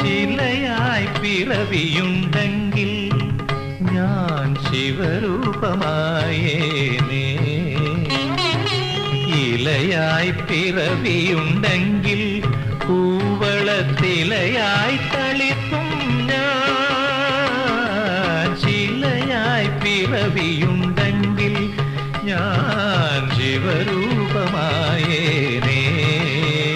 ശിലയായി പിറവിയുണ്ടെങ്കിൽ ഞാൻ ശിവരൂപമായേനേ. ഇലയായി പിറവിയുണ്ടെങ്കിൽ പൂവളത്തിലയായി തളിക്കും ഞാൻ. ശിലയായി പിറവിയുണ്ടെങ്കിൽ ഞാൻ ശിവരൂപമായി